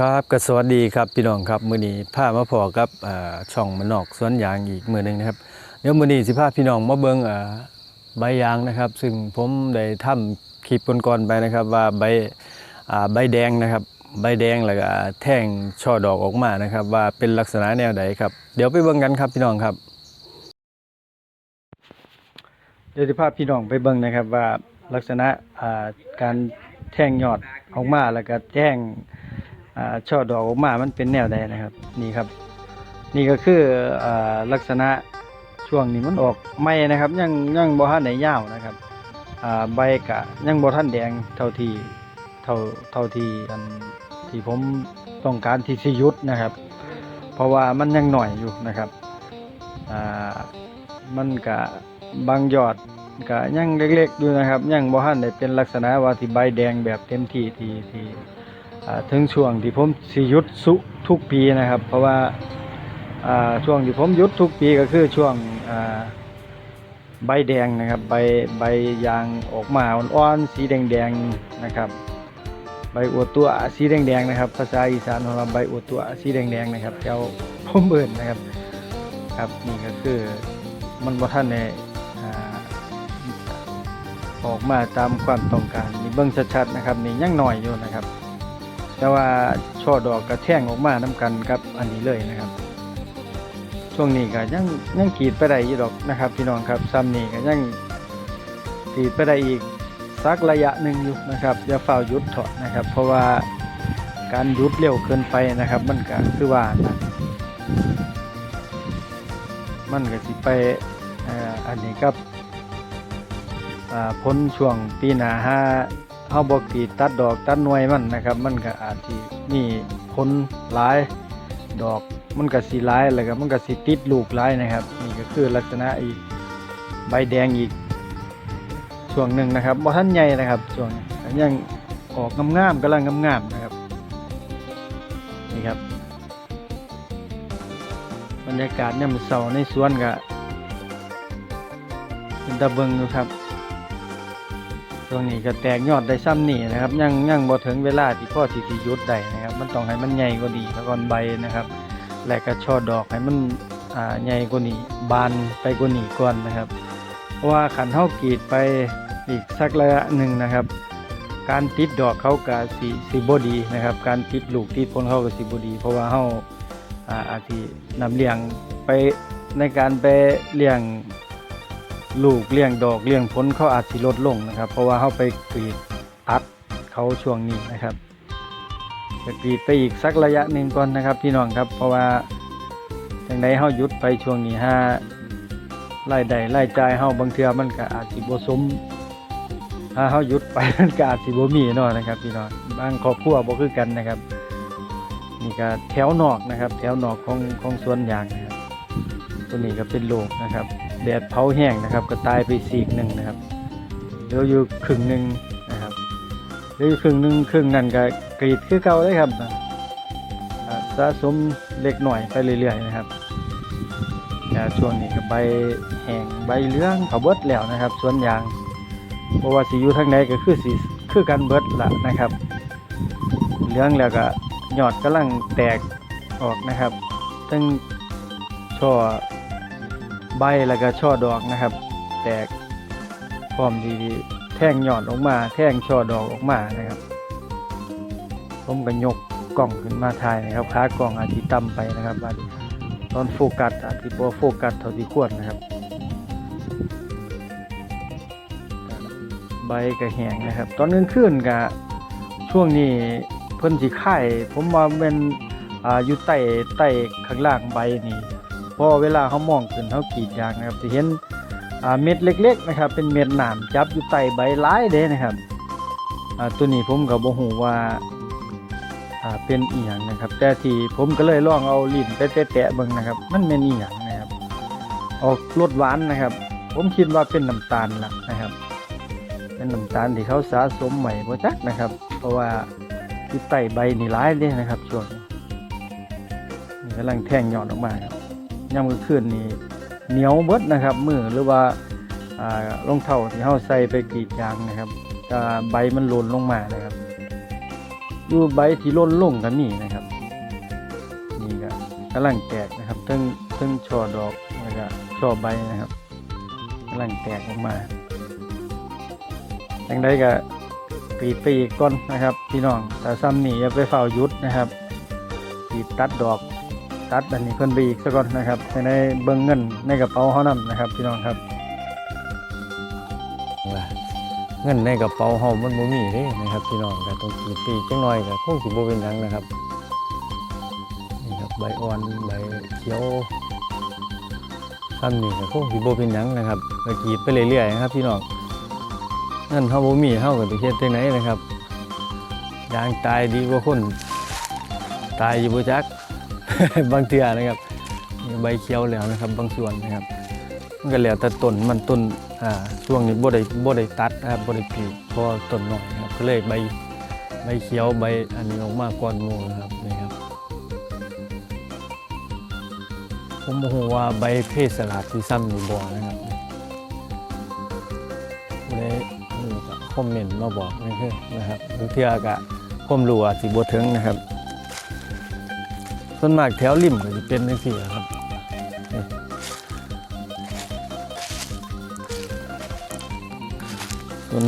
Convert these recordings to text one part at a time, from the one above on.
ครับก็สวัสดีครับพี่น้องครับมื้อนี้พามาพอกับช่องมันนอกสวนยางอีกมื้อหนึงนะครับเดี๋ยวมื้อนี้สิพาพี่น้องมาเบิ่งอ่าใบยางนะครับ ซึ่งผมได้ทำคลิปก่อนๆไปนะครับว่าใบาใบแดงนะครับ ใบแดงแล้วก็แท่งช่อดอกออกมานะครับ ว่าเป็นลักษณะแนวใดครับเดี๋ยวไปเบิ่งกันครับพี่น้องครับเดี๋ยวจะพาพี่น้องไปเบิ่งนะครับว่าลักษณะาการแท่งยอดออกมาแล้วก็แท่ง ช่อดอกออกมา มันเป็นแนวใดนะครับ นี่ครับ นี่ก็คืออลักษณะช่วงนี้มันออกไม่นะครับ ยังยังบ่ทันได้ยาวนะครับใบกะยังบ่ทันแดงเท่าที่เท่าเท่าที่อันที่ผมต้องการที่สิยุดนะครับ เพราะว่ามันยังหน่อยอยู่นะครับมันกะบางยอดก็ยังเล็กๆอยู่นะครับ ยังบ่ทันได้เป็นลักษณะว่าที่ใบแดงแบบเต็มที่ที่ที่ ถึงช่วงที่ผมสิยุดสุทุกปีนะครับ เพราะว่าช่วงที่ผมยุดทุกปีก็คือช่วงใบแดงนะครับใบใบยางออกมาอ่อนๆสีแดงๆนะครับ ใบอวดตัวสีแดงๆนะครับ ภาษาอีสานของเราใบอวดตัวสีแดงๆนะครับแถวผมเบิ่นนะครับครับนี่ก็คือมันบ่ทันได้อ่าออกมาตามความต้องการนี่เบิ่งชัดๆนะครับนี่ยังน้อยอยู่นะครับ แต่ว่าช่อดอกกระแท่งออกมานํกันกับอันนี้เลยนะครับ ช่วงนี้ก็ยังยังกรีดไปได้อยู่ดอกนะครับ พี่น้องครับซ้ำนี่ก็ยังกรีดไปได้อีกสักระยะหนึ่งอยู่นะครับอย่าเฝ้าหยุดเถอะนะครับ เพราะว่าการหยุดเร็วเกินไปนะครับ มันก็คือว่านะมันก็สิไปอ,อันนี้กับพ้นช่วงปีหนาห้าาบ่กรีดตัดดอกตัดหน่วยมันนะครับ มันก็อาจสิมีผลหลายดอกมันก็สิหลายแล้วก็มันก็สิติดลูกหลายนะครับ นี่ก็คือลักษณะอีกใบแดงอีกช่วงหนึ่งนะครับบ่ทันใหญ่นะครับช่วงนี้ก็ยังออกงามๆกำลังงามๆนะครับนี่ครับ บรรยากาศเนี่ยมันเสาในสวนก็เป็นตะเบิงอยู่ครับ ช่วงนี้ก็แตกยอดได้ซ้ำนี่นะครับยังยังบ่ถึงเวลาที่พ่อสิสิยุดได้นะครับ มันต้องให้มันใหญ่กว่านี้แล้วก่อนใบนะครับ และก็ช่อดอกให้มันอ่าใหญ่กว่านี้บานไปกว่านี้ก่อนนะครับ เพราะว่าขันเท่ากรีดไปอีกสักระยะหนึ่งนะครับ การติดดอกเขากับสีสีบดีนะครับ การติดลูกติดผลเขากับสีบดี เพราะว่าเขาอ่าอาจจะนำเลี้ยงไปในการไปเลี้ยง ลูกเลี้ยงดอกเลี้ยงผลเขาอาจสิลดลงนะครับ เพราะว่าเขาไปกรีดตัดเขาช่วงนี้นะครับจะกรีดไปอีกสักระยะหนึ่งก่อนนะครับพี่น้องครับ เพราะว่าอย่างไรเขาหยุดไปช่วงนี้ห้ารายได้รายจ่ายเฮาบางเทือมันก็อาจสิบสมถ้าเฮาหยุดไปมันก็อาจสิบมีเนาะนะครับพี่น้องบางครอบครัวบ่คือกันนะครับนี่ก็แถวนอกนะครับ แถวนอกของของสวนยางนะครับตัวนี้ก็เป็นโลกนะครับ แดดเผาแห้งนะครับ ก็ตายไปซีกหนึ่งนะครับเหลืออยู่ครึ่งหนึ่งนะครับเหลืออยู่ครึ่งหนึ่งครึ่งนั้นก็กรีดคือเก่าเลยครับสะสมเล็กหน่อยไปเรื่อยๆนะครับช่วงนี้ก็ใบแห้งใบเหลืองเขาเบิดแล้วนะครับสวนยางเพราะว่าสีอยู่ทางใดก็คือสีคือกันเบิดละนะครับ เหลืองแล้วก็ยอดกำลังแตกออกนะครับทั้งช่อ ใบแล้วก็ช่อดอกนะครับ แตกพร้อมดีแท่งยอดออกมา แท่งช่อดอกออกมานะครับ ผมก็ยกกล่องขึ้นมาถ่ายนะครับขากล่องอาจจะต่ำไปนะครับว่าตอนโฟกัสอาจจะบ่โฟกัสเท่าที่ควรนะครับ ใบก็แห้งนะครับ ตอนกลางคืนก็ช่วงนี้เพิ่นสิค่ผมว่าเป็นอ่าอยู่ใต้ใต้ข้างล่างใบนี่ พอเวลาเขามองขึ้นเขากรีดยางนะครับสิเห็นเม็ดเล็ก ๆ นะครับ เป็นเม็ดหนามจับอยู่ใต้ใบหลายเด้นะครับตัวนี้ผมก็บ่ฮู้ว่าเป็นอีหยังนะครับ แต่ที่ผมก็เลยลองเอาลิ้นไปแตะๆเบิ่งนะครับ มันเป็นอีหยังนะครับ ออกรสหวานนะครับ ผมคิดว่าเป็นน้ำตาลละนะครับ เป็นน้ำตาลที่เขาสะสมใหม่บ่จักนะครับ เพราะว่าที่ใต้ใบนี่หลายเด้นะครับช่วงนี้นี่กำลังแทงยอดออกมาครับ ยามกลางคืนนี่เหนียวเบิดนะครับมือหรือว่าอ่ารองเท้าที่เฮาใส่ไปกรีดยางนะครับใบมันหล่นลงมานะครับอยู่ใบที่ล้นลงก็มีนะครับนี่ก็กำลังแตกนะครับเทั้งเทั้งช่อดอกแล้วก็ช่อใบนะครับกำลังแตกออกมาอย่างใดก็ปีดไปอีกก่อนนะครับ พี่น้องแต่ซ้ำนี่อย่าไปเฝ้ายุดนะครับปีดตัดดอก ตัดอันนี้เพิ่นไปอีกซะก่อนนะครับให้ได้เบิ่งเงินในกระเป๋าเฮานํนะครับ พี่น้องครับเงินในกระเป๋าเฮามันบ่มีเด้นะครับ พี่น้องก็ต้องกีดปีจังหน้อยก็คงสิบ่เป็นหยังนะครับนี่ครับใบอ่อนใบเขียวซ้ำนี่ก็คงสิบ่เป็นหยังนะครับก็กีดไปเรื่อยๆนะครับ พี่น้องเงินเฮาบ่มีเฮาก็สิเฮ็ดจังไดนะครับยางตายดีกว่าคนตายอยู่บ่จัก บางเทื่อนะครับใบเขียวแล้วนะครับ บางส่วนนะครับมันก็แล้วแต่ต้นมันต้นอ่าช่วงนี้บ่ได้บ่ได้ตัดนะครับบ่ได้ปลูกเพราะว่าต้นน้อยนะครับก็เลยใบใบเขียวใบอันนี้ออกมาก่อนหมู่นะครับนี่ครับ ผมบ่ฮู้ว่าใบเพศสลัดที่ซ้ำนี่บ่นะครับได้นี่คอมเมนต์มาบอกนี่คือนะครับบางเทื่อก็ความรู้อาจสิบ่ถึงนะครับ ส่วนมากแถวริมก็สิเป็นจังซี่ครับส่วน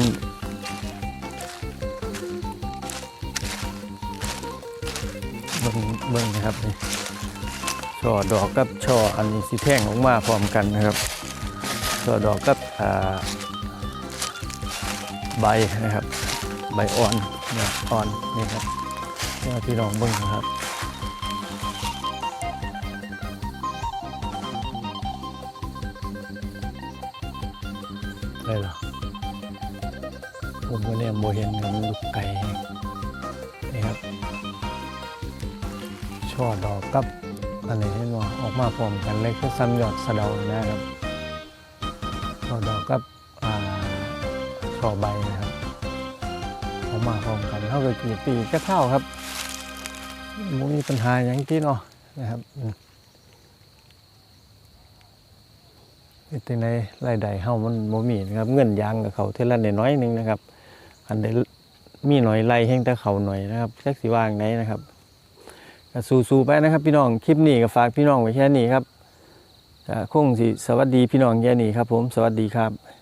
เบิ่งเบิ่งนะครับนี่ช่อดอกกับช่ออันนี้สีแท่งออกมาพร้อมกันนะครับช่อดอกกับอ่าใบนะครับ ใบอ่อนเนี่ยอ่อนนี่ครับเนี่ยพี่น้องเบิ่งนะครับ โมเห็นมันลูกไก่นี่ครับช่อดอกกับอันนี้เห็นว่าออกมาพร้อมกันเลยคือซ้ำยอดสะเดานะครับช่อดอกกับอ่าช่อใบนะครับออกมาพร้อมกันเท่ากับกี่ปีก็เท่าครับไมมีปัญหาอย่างที่เนาะนะครับอืมเฮ็ดจังไรายได้เฮามันบ่มีนะครับ เงินยางกับเขาเท่าละน้อยนึงนะครับ อันไดมีหน่อยไล่แห้งแต่เขาหน่อยนะครับจักสีว่างไหนนะครับก็สู้ๆไปนะครับ พี่น้องคลิปนี้ก็ฝากพี่น้องไว้แค่นี้ครับคงสิสวัสดีพี่น้องแค่นี้ครับ ผมสวัสดีครับ